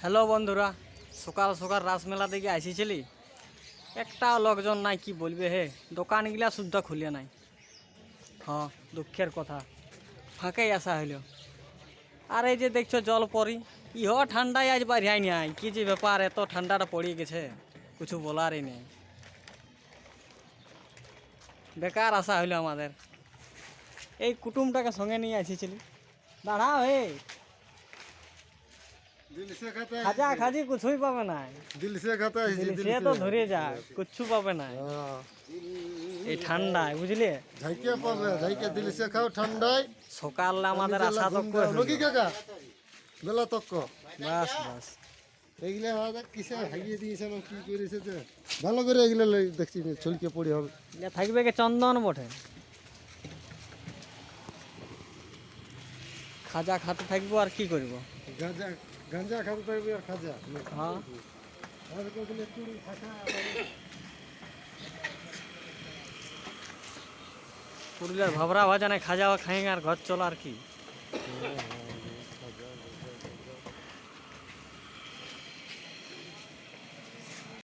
Hello বন্ধুরা, সকাল সকাল রাসমেলা থেকে আসিছিলি? একটা লোকজন নাই, কি বলবে হে? দোকানগুলা শুদ্ধ খুলে নাই। হ্যাঁ দুঃখের কথা। ফাঁকেই আসা হইল। আর এই যে দেখছ জল পরি ইহ ঠান্ডায় আজ বাড়িয়াই নাই। কি যে ব্যাপার, এত ঠান্ডাটা পড়ে গেছে। কিছু বলারই নেই। বেকার আসা হইল আমাদের। এই কুটুমটাকে সঙ্গে নিয়ে আসিছিলি। দাঁড়া হে। খাজা খাজি কিছুই পাবে না দিলসে খাতা দিলসে তো ধরে যা কিছু পাবে না এই ঠান্ডায় বুঝলি ঝাইকে পাবে ঝাইকে দিলসে খাও ঠান্ডায় সকাল আমাদের আশা তো রোগী কাকা বেলা তক্ক বাস বাস এগুলো হওয়া কিসে হাগিয়ে দিয়েছে না কি করেছে তো ভালো করে এগুলো দেখছি ছলকে পড়ে হবে থাকবে কে চন্দন বটে খাজা খাতে থাকব আর কি করব গাজা গাঁজা খাতে থাকবে আর খাজা? হ্যাঁ। আর কখনো পুরুলিয়ার ভাবরা ভাজা নাই খাজা খাই আর ঘর চলো আর কি হ্যাঁ,